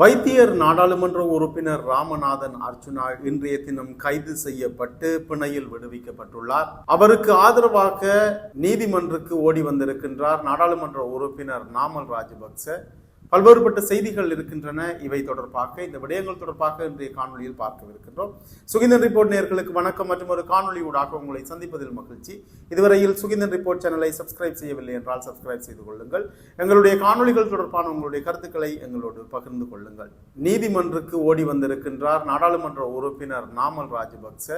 வைத்தியர் நாடாளுமன்ற உறுப்பினர் ராமநாதன் அர்ச்சுனா இன்றைய தினம் கைது செய்யப்பட்டு பிணையில் விடுவிக்கப்பட்டுள்ளார். அவருக்கு ஆதரவாக நீதிமன்றுக்கு ஓடி வந்திருக்கின்றார் நாடாளுமன்ற உறுப்பினர் நாமல் ராஜபக்ச. பல்வேறுபட்ட செய்திகள் இருக்கின்றன. இவை தொடர்பாக இந்த விடயங்கள் தொடர்பாக இன்றைய காணொலியில் பார்க்கவிருக்கின்றோம். சுகிந்தன் ரிப்போர்ட் நேர்களுக்கு வணக்கம் மற்றும் ஒரு காணொலி ஊடாக உங்களை சந்திப்பதில் மகிழ்ச்சி. இதுவரையில் சுகிந்தன் ரிப்போர்ட் சேனலை சப்ஸ்கிரைப் செய்யவில்லை என்றால் சப்ஸ்கிரைப் செய்து கொள்ளுங்கள். எங்களுடைய காணொளிகள் தொடர்பான உங்களுடைய கருத்துக்களை எங்களோடு பகிர்ந்து கொள்ளுங்கள். நீதிமன்றுக்கு ஓடி வந்திருக்கின்றார் நாடாளுமன்ற உறுப்பினர் நாமல் ராஜபக்ச.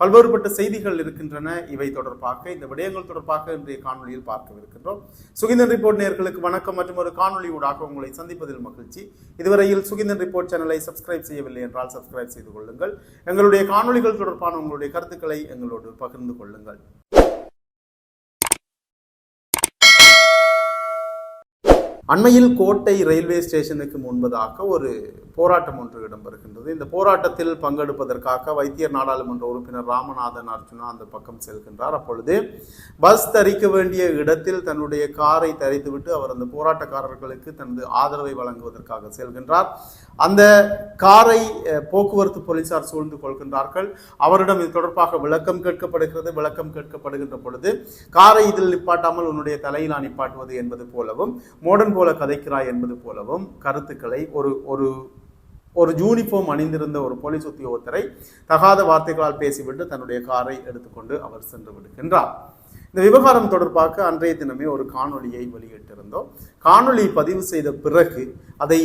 பல்வேறுபட்ட செய்திகள் இருக்கின்றன. இவை தொடர்பாக இந்த விடயங்கள் தொடர்பாக இன்றைய காணொலியில் பார்க்கவிருக்கின்றோம். சுகிந்தன் ரிப்போர்ட் நேர்களுக்கு வணக்கம் மற்றும் ஒரு காணொலி ஊடாக உங்களை சந்திப்பதில் மகிழ்ச்சி. இதுவரையில் சுகிந்தன் ரிப்போர்ட் சேனலை சப்ஸ்கிரைப் செய்யவில்லை என்றால் சப்ஸ்கிரைப் செய்து கொள்ளுங்கள். எங்களுடைய காணொளிகள் தொடர்பான உங்களுடைய கருத்துக்களை எங்களோடு பகிர்ந்து கொள்ளுங்கள். அண்மையில் கோட்டை ரயில்வே ஸ்டேஷனுக்கு முன்பதாக ஒரு போராட்டம் ஒன்று இடம்பெறுகின்றது. இந்த போராட்டத்தில் பங்கெடுப்பதற்காக வைத்தியர் நாடாளுமன்ற உறுப்பினர் ராமநாதன் அர்ஜுனா அந்த பக்கம் செல்கின்றார். அப்பொழுது பஸ் தரிக்க வேண்டிய இடத்தில் தன்னுடைய காரை தரித்துவிட்டு அவர் அந்த போராட்டக்காரர்களுக்கு தனது ஆதரவை வழங்குவதற்காக செல்கின்றார். அந்த காரை போக்குவரத்து போலீசார் சூழ்ந்து கொள்கின்றார்கள். அவரிடம் இது தொடர்பாக விளக்கம் கேட்கப்படுகிறது. விளக்கம் கேட்கப்படுகின்ற பொழுது காரை இதில் நிப்பாட்டாமல் உன்னுடைய தலையிலா நிப்பாட்டுவது என்பது போலவும் மோடன் போல கதைக்கிறாய் என்பது போலவும் கருத்துக்களை ஒரு ஒரு ஒரு யூனிஃபார்ம் அணிந்திருந்த ஒரு போலீஸ் உத்தியோகத்தரை தகாத வார்த்தைகளால் பேசிவிட்டு தன்னுடைய காரை எடுத்துக்கொண்டு அவர் சென்று விடுகின்றார். இந்த விவகாரம் தொடர்பாக அன்றைய தினமே ஒரு காணொலியை வெளியிட்டிருந்தோம். காணொலி பதிவு செய்த பிறகு அதை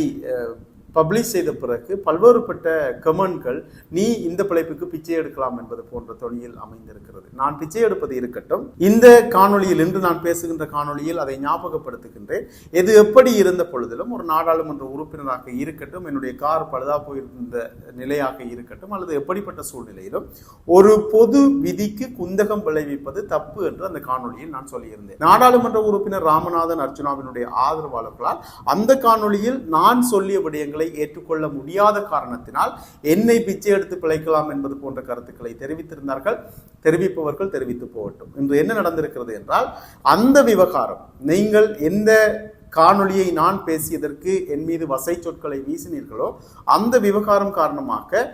பப்ளிஷ் செய்த பிறகு பல்வேறுபட்ட கமெண்ட்கள் நீ இந்த பிழைப்புக்கு பிச்சை எடுக்கலாம் என்பது போன்ற தொழில் அமைந்திருக்கிறது. நான் பிச்சை எடுப்பது இருக்கட்டும் இந்த காணொளியில் இன்று நான் பேசுகின்ற காணொளியில் அதை ஞாபகப்படுத்துகின்றேன். எது எப்படி இருந்த பொழுதிலும் ஒரு நாடாளுமன்ற உறுப்பினராக இருக்கட்டும் என்னுடைய கார் பழுதா போயிருந்த நிலையாக இருக்கட்டும் அல்லது எப்படிப்பட்ட சூழ்நிலையிலும் ஒரு பொது விதிக்கு குந்தகம் விளைவிப்பது தப்பு என்று அந்த காணொளியில் நான் சொல்லியிருந்தேன். நாடாளுமன்ற உறுப்பினர் ராமநாதன் அர்ச்சுனாவினுடைய ஆதரவாளர்களால் அந்த காணொளியில் நான் சொல்லிய விடயங்களை ஏற்றுக்கொள்ள முடியாத காரணத்தினால் என்னை பிச்சை எடுத்து பிழைக்கலாம் என்பது போன்ற கருத்துக்களை தெரிவித்திருந்தார்கள். தெரிவிப்பவர்கள் தெரிவித்து போகட்டும். இன்று என்ன நடந்திருக்கிறது என்றால் அந்த விவகாரம் நீங்கள் எந்த காணொளியை நான் பேசியதற்கு என் மீது வசை சொற்களை வீசினீர்களோ அந்த விவகாரம் காரணமாக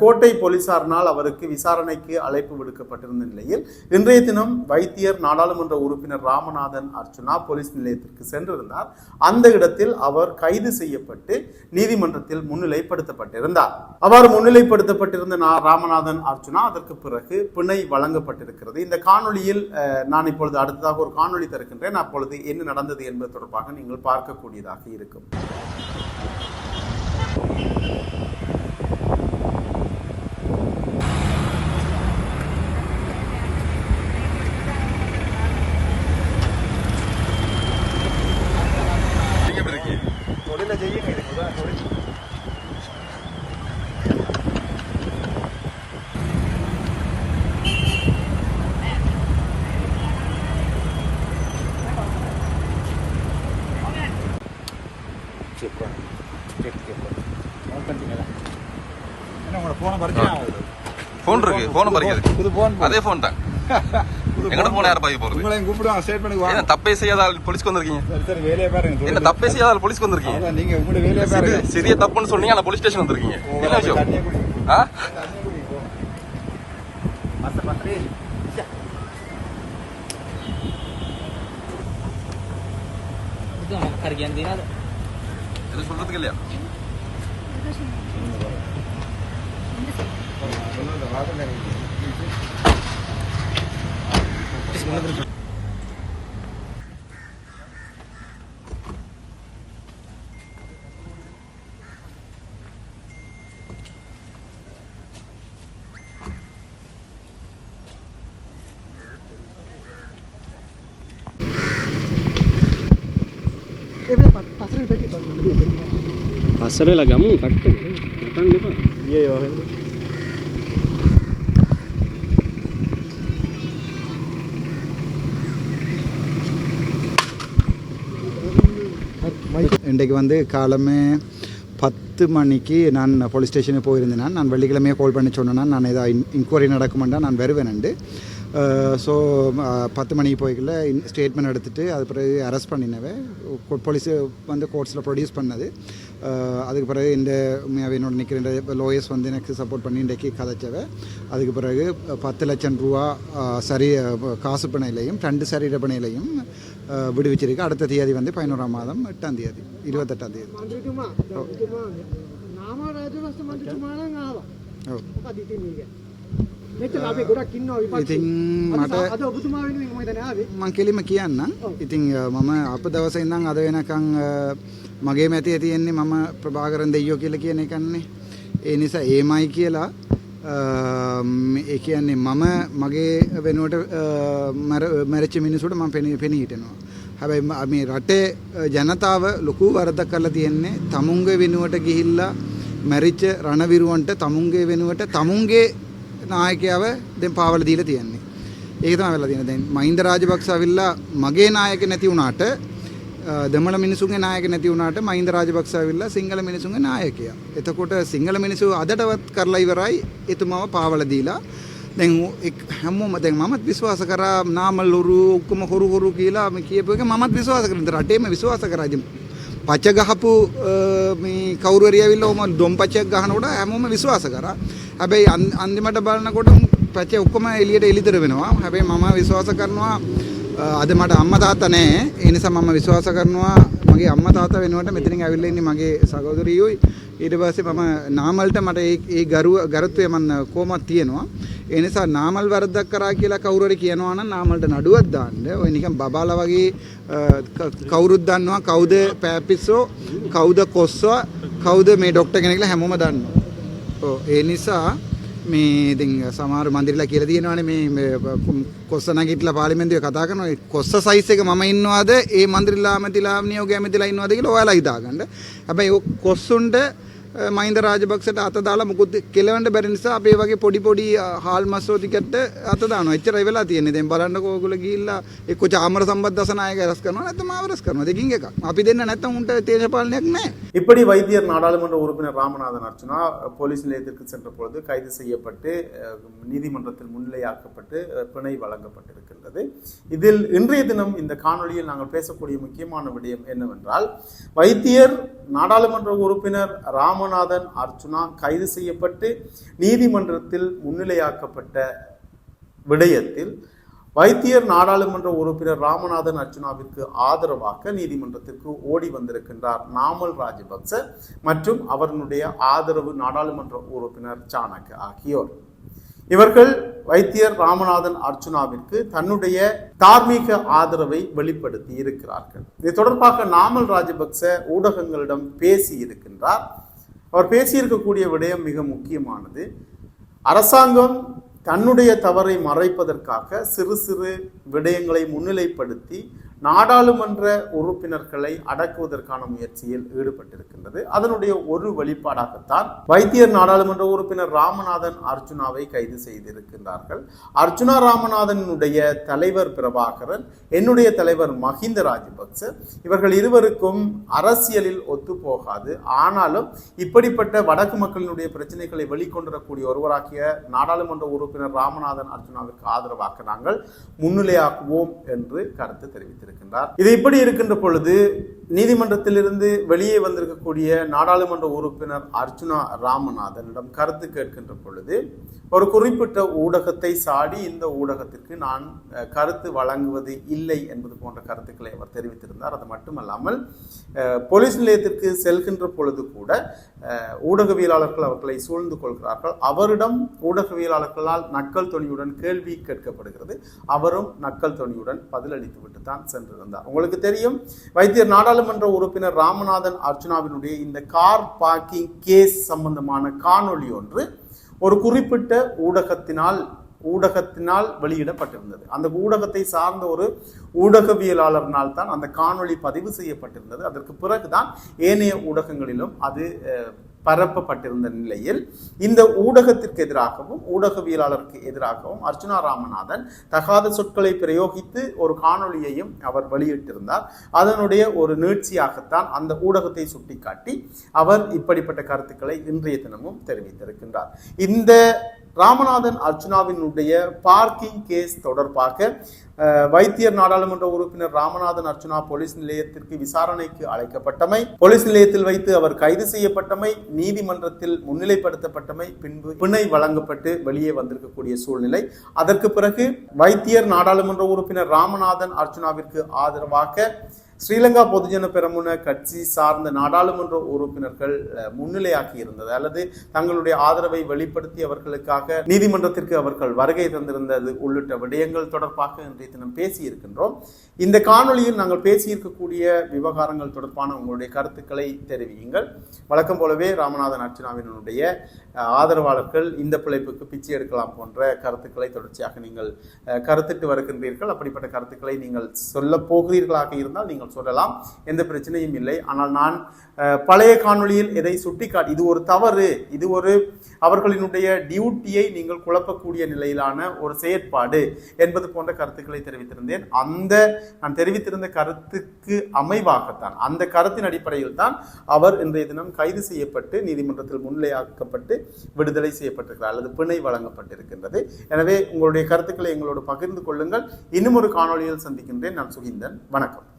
கோட்டை போலீசாரினால் அவருக்கு விசாரணைக்கு அழைப்பு விடுக்கப்பட்டிருந்த நிலையில் இன்றைய தினம் வைத்தியர் நாடாளுமன்ற உறுப்பினர் ராமநாதன் அர்ச்சுனா போலீஸ் நிலையத்திற்கு சென்றிருந்தார். அந்த இடத்தில் அவர் கைது செய்யப்பட்டு நீதிமன்றத்தில் முன்னிலைப்படுத்தப்பட்டிருந்தார். அவ்வாறு முன்னிலைப்படுத்தப்பட்டிருந்த ராமநாதன் அர்ச்சுனா அதற்கு பிறகு பிணை வழங்கப்பட்டிருக்கிறது. இந்த காணொளியில் நான் இப்பொழுது அடுத்ததாக ஒரு காணொளி தருகின்றேன். அப்பொழுது என்ன நடந்தது என்பது தொடர்பாக நீங்கள் பார்க்கக்கூடியதாக இருக்கும். போன் இருக்கு போன் பறிக்கிறது புது போன் அதே போன் தான். எங்கட போன் யார் பாய் போறது? உங்களையும் கூப்பிடுவாங்க வாங்க. தப்பே செய்யாத ஆள் போலீஸ்க்கு வந்திருக்கீங்க? சரி சரி வேலையை பாருங்க என்ன தப்பே செய்யாத ஆள் போலீஸ்க்கு வந்திருக்கீங்க? நீங்க உங்களுடைய வேலையை பாருங்க. சிறிய- தப்புன்னு சொன்னீங்க ஆனா போலீஸ் ஸ்டேஷன் வந்திருக்கீங்க. என்ன விஷயம்? ஆ. இது சொல்றதுக்கு இல்லையா? சொன்னது అసలు ఇలా గమ్ము కట్టండి இன்றைக்கு வந்து காலமே பத்து மணிக்கு நான் போலீஸ் ஸ்டேஷனுக்கு போயிருந்தேன். நான் வெள்ளிக்கிழமையே கால் பண்ணி சொன்னேன்னா நான் ஏதாவது இன்கொயரி நடக்குமெண்டா நான் வருவேன் ஸோ பத்து மணிக்கு போய்க்குள்ள ஸ்டேட்மெண்ட் எடுத்துகிட்டு அது பிறகு அரெஸ்ட் பண்ணினவே போலீஸு வந்து கோர்ட்ஸில் ப்ரொடியூஸ் பண்ணது. அதுக்கு பிறகு இந்த என்னோட நிற்கிற லோயர்ஸ் வந்து எனக்கு சப்போர்ட் பண்ணி இன்றைக்கு கதைச்சவை. அதுக்கு பிறகு பத்து லட்சம் ரூபா சரி காசு பிணையிலையும் ரெண்டு சரி பிணையிலையும் விடுவிச்சிருக்கு. அடுத்த தேதி வந்து பதினோராம் மாதம் எட்டாம் தேதி இருபத்தெட்டாம் தேதி. ஓ. මෙච්චර අපි ගොඩක් ඉන්නවා විපක්ෂේ. ඉතින් මට- අද ඔබතුමා වෙනුවෙන් මම හිතන්නේ ආවේ. මං කෙලිම කියන්න ඉතින් මම අප දවස ඉඳන් අද වෙනකං අ, මගේ මැතිය තියෙන්නේ මම ප්‍රභාකරන් දෙයෝ කියල කියන එකන්නේ ඒ නිසා ඒමයි කියලා ඒ කියන්නේ මම මගේ වෙනුවට මැරච්ච මිනිසුට ම පෙන පෙන හිටෙනවා හැබැයි ම- රටේ ජනතාව ලොකු වරදක් කරලා තියෙන්නේ තමුන්ගේ වෙනුවට ගිහිල්ලා මැරිච්ච රණවිරුවන්ට තමුන්ගේ වෙනුවට තමුන්ගේ නායකයාව දැන් පාවල දීලා තියෙන්නේ ඒක තමයි වෙලා තියෙන්නේ දැන් මහින්ද රාජපක්ෂ අවිල්ලා මගේ නායක නැති වුණාට අ, දෙමළ මිනිසුන්ගේ නායක නැති වුණාට මහින්ද රාජපක්ෂ අවිල්ලා සිංහල මිනිසුන්ගේ නායකයා. එතකොට සිංහල මිනිස්සු අදටවත් කරලා ඉවරයි එතුමාව පාවල දීලා දැන් ඌ එක්- හැමෝම දැන් මමත් විශ්වාස කරා නාමල් හොරු ඔක්කොම හොරු හොරු කියලා මේ කියපු එක මමත් විශ්වාස කරා. ඉතින් රටේම විශ්වාස කරා. ඉතින් පච ගහපු අ, මේ කවුරු හරි ඇවිල්ලා ඔම දොම් පචයක් ගහනකොට හැමෝම විශ්වාස කරා. හැබැයි අන්- අන්තිමට බලනකොට පච ඔක්කොම එළියට එළිතර වෙනවා. හැබැයි මම විශ්වාස කරනවා අ, අද මට අම්මා තාත්තා නැහැ. ඒ නිසා මම විශ්වාස කරනවා මගේ අම්මා තාත්තා වෙනුවට මෙතනින් ඇවිල්ලා ඉන්නේ මගේ සහෝදරියෝයි. ඊට පස්සේ මම නාමල්ට මට ඒ ඒ ගරුව ගරුත්වය මම කොහොමද තියෙනවා. ඒ නිසා නාමල් වරදක් කරා කියලා කවුරු හරි කියනවා නම් නාමල්ට නඩුවක් දාන්න. ඔය නිකන් බබාලා වගේ අ, ක- කවුරුත් දන්නවා කවුද පෑපිස්සෝ කවුද කොස්සෝ කවුද මේ ඩොක්ටර් කෙනෙක් කියලා හැමෝම දන්නවා. ඔව් ඒ නිසා මේ ඉතින් සමහර මන්දිරලා කියලා තියෙනවානේ මේ මේ කොස්ස නැගිටලා පාර්ලිමේන්තුවේ කතා කරනවා ඒ කොස්ස සයිස් එක මම ඉන්නවද ඒ මන්දිරලා ඇමතිලා නියෝගය ඇමතිලා ඉන්නවද කියලා ඔයාලා හිතාගන්න. හැබැයි ඔය කොස්සුන්ට අ, මහින්ද රාජපක්ෂට අත දාලා මුකුත් කෙලවන්න බැරි නිසා අපේ වගේ පොඩි පොඩි අ, හාල් මස්සෝ ටිකට අත දානවා. එච්චරයි වෙලා තියෙන්නේ. දැන් බලන්නකෝ ඔයගොල්ලෝ ගිහිල්ලා එක්ක චාමර සම්බත් දසනායක රැස් කරනවා නැත්නම් ආව රැස් කරනවා. දෙකින් එකක්. අපි දෙන්න නැත්නම් උන්ට දේශපාලනයක් නැහැ. இப்படி வைத்தியர் நாடாளுமன்ற உறுப்பினர் ராமநாதன் அர்ச்சுனா போலீஸ் நிலையத்திற்கு சென்ற பொழுது கைது செய்யப்பட்டு அஹ், நீதிமன்றத்தில் முன்னிலையாக்கப்பட்டு அஹ், பிணை வழங்கப்பட்டிருக்கின்றது இதில் இன்றைய தினம் இந்த காணொளியில் நாங்கள் பேசக்கூடிய முக்கியமான விடயம் என்னவென்றால் வைத்தியர் நாடாளுமன்ற உறுப்பினர் ராமநாதன் அர்ச்சுனா கைது செய்யப்பட்டு நீதிமன்றத்தில் முன்னிலையாக்கப்பட்ட விடயத்தில் வைத்தியர் நாடாளுமன்ற உறுப்பினர் ராமநாதன் அர்ச்சுனாவிற்கு ஆதரவாக நீதிமன்றத்திற்கு ஓடி வந்திருக்கின்றார் நாமல் ராஜபக்ச மற்றும் அவர்களுடைய ஆதரவு நாடாளுமன்ற உறுப்பினர் சாணக்க ஆகியோர். இவர்கள் வைத்தியர் ராமநாதன் அர்ச்சுனாவிற்கு தன்னுடைய தார்மீக ஆதரவை வெளிப்படுத்தி இருக்கிறார்கள் இது தொடர்பாக நாமல் ராஜபக்ச ஊடகங்களிடம் பேசி இருக்கின்றார் அவர் பேசியிருக்கக்கூடிய விடயம் மிக முக்கியமானது. அரசாங்கம் தன்னுடைய தவறை மறைப்பதற்காக சிறு சிறு விடயங்களை முன்னிலைப்படுத்தி நாடாளுமன்ற உறுப்பினர்களை அடக்குவதற்கான முயற்சியில் ஈடுபட்டிருக்கின்றது. அதனுடைய ஒரு வெளிப்பாடாகத்தான் வைத்தியர் நாடாளுமன்ற உறுப்பினர் ராமநாதன் அர்ஜுனாவை கைது செய்திருக்கின்றார்கள். அர்ஜுனா ராமநாதனுடைய தலைவர் பிரபாகரன் என்னுடைய தலைவர் மஹிந்த ராஜபக்ச இவர்கள் இருவருக்கும் அரசியலில் ஒத்துப்போகாது ஆனாலும் இப்படிப்பட்ட வடக்கு மக்களினுடைய பிரச்சனைகளை வெளிக்கொண்டிருக்கக்கூடிய ஒருவராகிய நாடாளுமன்ற உறுப்பினர் ராமநாதன் அர்ஜுனாவிற்கு ஆதரவாக நாங்கள் முன்னிலையாக்குவோம் என்று கருத்து தெரிவித்திருக்கின்றார் இது இப்படி இருக்கின்ற பொழுது நீதிமன்றத்திலிருந்து வெளியே வந்திருக்கக்கூடிய நாடாளுமன்ற உறுப்பினர் அர்ஜுனா ராமநாதனிடம் கருத்து கேட்கின்ற பொழுது ஒரு குறிப்பிட்ட ஊடகத்தை சாடி இந்த ஊடகத்திற்கு நான் கருத்து வழங்குவது இல்லை என்பது போன்ற கருத்துக்களை அவர் தெரிவித்திருந்தார். அது மட்டுமல்லாமல் போலீஸ் நிலையத்திற்கு செல்கின்ற பொழுது கூட ஊடகவியலாளர்கள் அவர்களை சூழ்ந்து கொள்கிறார்கள். அவரிடம் ஊடகவியலாளர்களால் நக்கல் துணியுடன் கேள்வி கேட்கப்படுகிறது. அவரும் நக்கல் துணியுடன் பதிலளித்து விட்டு தான் சென்றிருந்தார். உங்களுக்கு தெரியும் வைத்தியர் நாடாளுமன்ற உறுப்பினர் ராமநாதன் அர்ஜுனாவினுடைய இந்த கார் பார்க்கிங் கேஸ் சம்பந்தமான காணொளி ஒன்று ஒரு குறிப்பிட்ட ஊடகத்தினால் ஊடகத்தினால் வெளியிடப்பட்டிருந்தது. அந்த ஊடகத்தை சார்ந்த ஒரு ஊடகவியலாளர்னால் தான் அந்த காணொளி பதிவு செய்யப்பட்டிருந்தது. அதற்கு பிறகுதான் ஏனைய ஊடகங்களிலும் அது பரப்பப்பட்டிருந்த நிலையில் இந்த ஊடகத்திற்கு எதிராகவும் ஊடகவியலாளருக்கு எதிராகவும் அர்ச்சுனா ராமநாதன் தகாத சொற்களை பிரயோகித்து ஒரு காணொளியையும் அவர் வெளியிட்டிருந்தார். அதனுடைய ஒரு நீட்சியாகத்தான் அந்த ஊடகத்தை சுட்டிக்காட்டி அவர் இப்படிப்பட்ட கருத்துக்களை இன்றைய தினமும் தெரிவித்திருக்கின்றார். இந்த ராமநாதன் அர்ச்சுனாவினுடைய பார்க்கிங் கேஸ் தொடர்பாக வைத்தியர் நாடாளுமன்ற உறுப்பினர் ராமநாதன் அர்ச்சுனா போலீஸ் நிலையத்திற்கு விசாரணைக்கு அழைக்கப்பட்டமை போலீஸ் நிலையத்தில் வைத்து அவர் கைது செய்யப்பட்டமை நீதிமன்றத்தில் முன்னிலைப்படுத்தப்பட்டமை பின்பு பிணை வழங்கப்பட்டு வெளியே வந்திருக்கக்கூடிய சூழ்நிலை. அதற்கு பிறகு வைத்தியர் நாடாளுமன்ற உறுப்பினர் ராமநாதன் அர்ச்சுனாவிற்கு ஆதரவாக ஸ்ரீலங்கா பொதுஜன பெரமுன கட்சி சார்ந்த நாடாளுமன்ற உறுப்பினர்கள் முன்னிலையாக்கி இருந்தது. அல்லது தங்களுடைய ஆதரவை வெளிப்படுத்தி அவர்களுக்காக நீதிமன்றத்திற்கு அவர்கள் வருகை தந்திருந்தது உள்ளிட்ட விடயங்கள் தொடர்பாக இன்றைய தினம் பேசியிருக்கின்றோம். இந்த காணொலியில் நாங்கள் பேசியிருக்கக்கூடிய விவகாரங்கள் தொடர்பான உங்களுடைய கருத்துக்களை தெரிவியுங்கள். வழக்கம் போலவே ராமநாதன் அர்ச்சனாவினுடைய ஆதரவாளர்கள் இந்த பிழைப்புக்கு பிச்சை எடுக்கலாம் போன்ற கருத்துக்களை தொடர்ச்சியாக நீங்கள் கருத்துட்டு கருத்திட்டு வருகின்றீர்கள். அப்படிப்பட்ட கருத்துக்களை நீங்கள் சொல்ல போகிறீர்களாக இருந்தால் நீங்கள் சொல்லலாம். எந்த பிரச்சனையும் இல்லை. ஆனால் நான் பழைய காணொளியில் எதை சுட்டிக்காட்டி இது ஒரு தவறு. இது ஒரு அவர்களினுடைய டியூட்டியை நீங்கள் குழப்பக்கூடிய நிலையிலான ஒரு செயற்பாடு என்பது போன்ற கருத்துக்களை தெரிவித்திருந்தேன். அந்த நான் தெரிவித்திருந்த கருத்துக்கு அமைவாகத்தான் அந்த கருத்தின் அடிப்படையில் தான் அவர் இன்றைய தினம் கைது செய்யப்பட்டு நீதிமன்றத்தில் முன்னிலையாக்கப்பட்டு விடுதலை செய்யப்பட்டிருக்கிறார் அல்லது பிணை வழங்கப்பட்டிருக்கின்றது. எனவே உங்களுடைய கருத்துக்களை எங்களோடு பகிர்ந்து கொள்ளுங்கள். இன்னும் ஒரு காணொளியில் சந்திக்கின்றேன். நான் சுகிந்தன். வணக்கம்.